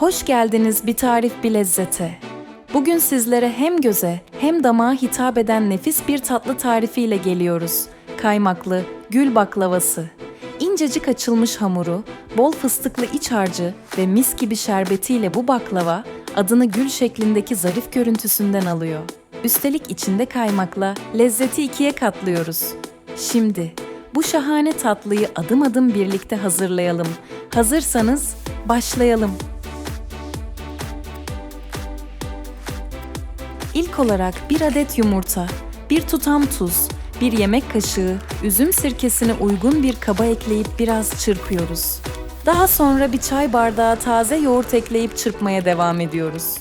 Hoş geldiniz bir tarif bir lezzete. Bugün sizlere hem göze hem damağa hitap eden nefis bir tatlı tarifiyle geliyoruz. Kaymaklı gül baklavası. İncecik açılmış hamuru, bol fıstıklı iç harcı ve mis gibi şerbetiyle bu baklava adını gül şeklindeki zarif görüntüsünden alıyor. Üstelik içinde kaymakla lezzeti ikiye katlıyoruz. Şimdi bu şahane tatlıyı adım adım birlikte hazırlayalım. Hazırsanız başlayalım. İlk olarak bir adet yumurta, bir tutam tuz, bir yemek kaşığı üzüm sirkesini uygun bir kaba ekleyip biraz çırpıyoruz. Daha sonra bir çay bardağı taze yoğurt ekleyip çırpmaya devam ediyoruz.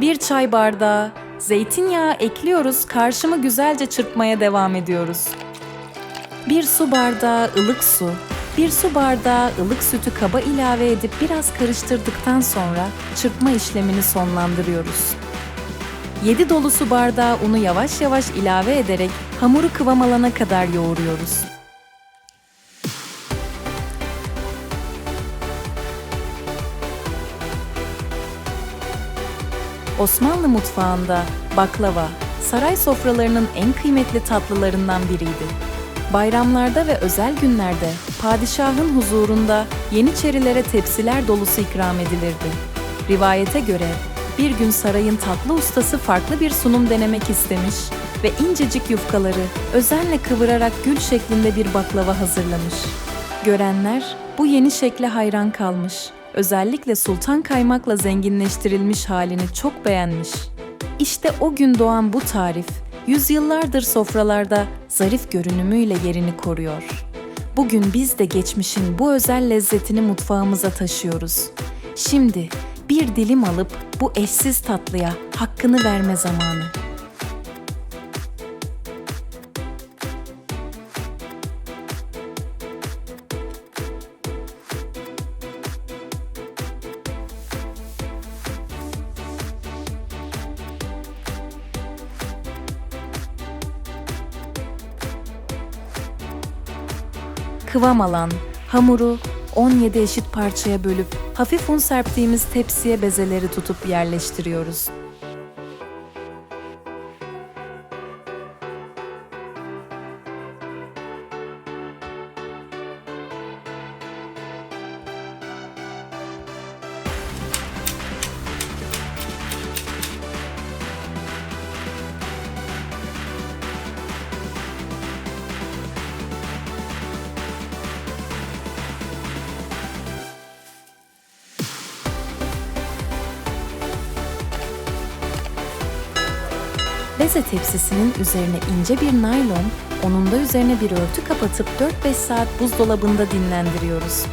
Bir çay bardağı zeytinyağı ekliyoruz, karşımı güzelce çırpmaya devam ediyoruz. Bir su bardağı ılık su, bir su bardağı ılık sütü kaba ilave edip biraz karıştırdıktan sonra çırpma işlemini sonlandırıyoruz. 7 dolu su bardağı unu yavaş yavaş ilave ederek hamuru kıvam alana kadar yoğuruyoruz. Osmanlı mutfağında baklava, saray sofralarının en kıymetli tatlılarından biriydi. Bayramlarda ve özel günlerde padişahın huzurunda yeniçerilere tepsiler dolusu ikram edilirdi. Rivayete göre bir gün sarayın tatlı ustası farklı bir sunum denemek istemiş ve incecik yufkaları özenle kıvırarak gül şeklinde bir baklava hazırlamış. Görenler bu yeni şekle hayran kalmış. Özellikle sultan kaymakla zenginleştirilmiş halini çok beğenmiş. İşte o gün doğan bu tarif yüzyıllardır sofralarda zarif görünümüyle yerini koruyor. Bugün biz de geçmişin bu özel lezzetini mutfağımıza taşıyoruz. Şimdi bir dilim alıp bu eşsiz tatlıya hakkını verme zamanı. Kıvam alan hamuru 17 eşit parçaya bölüp hafif un serptiğimiz tepsiye bezeleri tutup yerleştiriyoruz. Beze tepsisinin üzerine ince bir naylon, onun da üzerine bir örtü kapatıp 4-5 saat buzdolabında dinlendiriyoruz.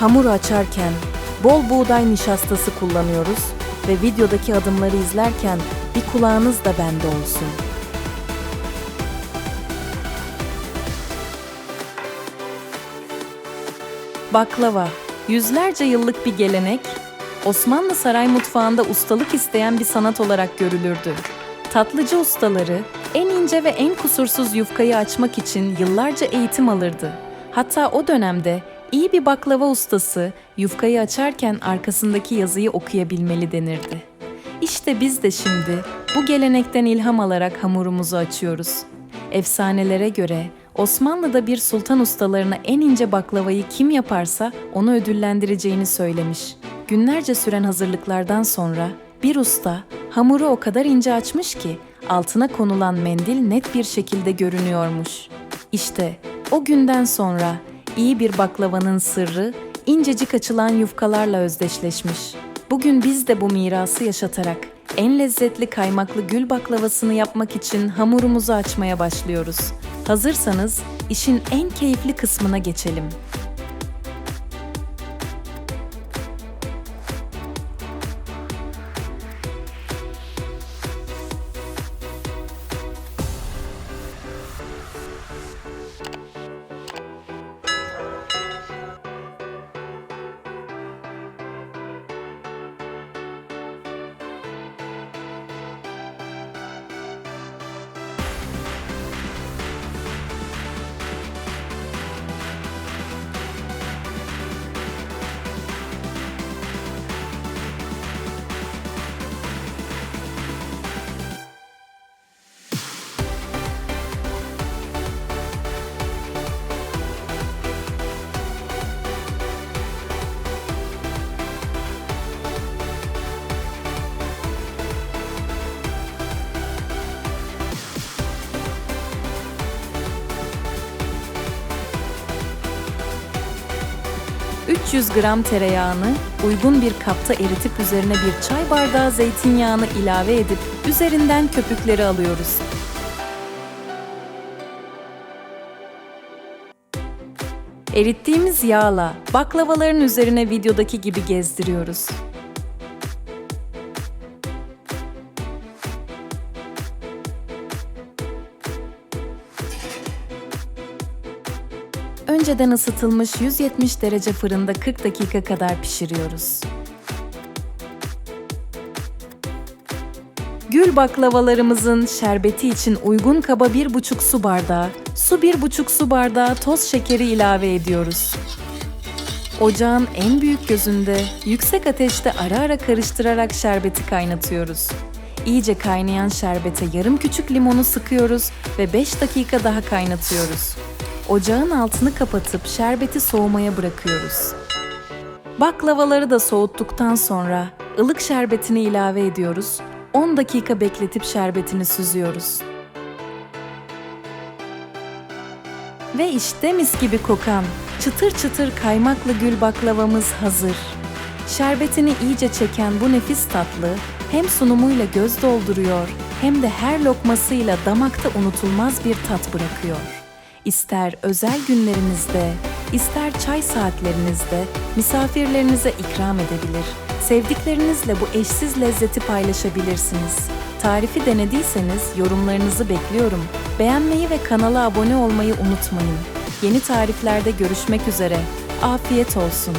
Hamuru açarken bol buğday nişastası kullanıyoruz ve videodaki adımları izlerken bir kulağınız da bende olsun. Baklava Yüzlerce yıllık bir gelenek, Osmanlı saray mutfağında ustalık isteyen bir sanat olarak görülürdü. Tatlıcı ustaları en ince ve en kusursuz yufkayı açmak için yıllarca eğitim alırdı. Hatta o dönemde iyi bir baklava ustası yufkayı açarken arkasındaki yazıyı okuyabilmeli denirdi. İşte biz de şimdi bu gelenekten ilham alarak hamurumuzu açıyoruz. Efsanelere göre Osmanlı'da bir sultan ustalarına en ince baklavayı kim yaparsa onu ödüllendireceğini söylemiş. Günlerce süren hazırlıklardan sonra bir usta hamuru o kadar ince açmış ki altına konulan mendil net bir şekilde görünüyormuş. İşte o günden sonra iyi bir baklavanın sırrı incecik açılan yufkalarla özdeşleşmiş. Bugün biz de bu mirası yaşatarak en lezzetli kaymaklı gül baklavasını yapmak için hamurumuzu açmaya başlıyoruz. Hazırsanız işin en keyifli kısmına geçelim. 300 gram tereyağını uygun bir kapta eritip üzerine bir çay bardağı zeytinyağını ilave edip üzerinden köpükleri alıyoruz. Erittiğimiz yağla baklavaların üzerine videodaki gibi gezdiriyoruz. Önceden ısıtılmış 170 derece fırında 40 dakika kadar pişiriyoruz. Gül baklavalarımızın şerbeti için uygun kaba 1,5 su bardağı, su 1,5 su bardağı toz şekeri ilave ediyoruz. Ocağın en büyük gözünde yüksek ateşte ara ara karıştırarak şerbeti kaynatıyoruz. İyice kaynayan şerbete yarım küçük limonu sıkıyoruz ve 5 dakika daha kaynatıyoruz. Ocağın altını kapatıp şerbeti soğumaya bırakıyoruz. Baklavaları da soğuttuktan sonra ılık şerbetini ilave ediyoruz. 10 dakika bekletip şerbetini süzüyoruz. Ve işte mis gibi kokan, çıtır çıtır kaymaklı gül baklavamız hazır. Şerbetini iyice çeken bu nefis tatlı hem sunumuyla göz dolduruyor hem de her lokmasıyla damakta unutulmaz bir tat bırakıyor. İster özel günlerinizde, ister çay saatlerinizde misafirlerinize ikram edebilir. Sevdiklerinizle bu eşsiz lezzeti paylaşabilirsiniz. Tarifi denediyseniz yorumlarınızı bekliyorum. Beğenmeyi ve kanala abone olmayı unutmayın. Yeni tariflerde görüşmek üzere. Afiyet olsun.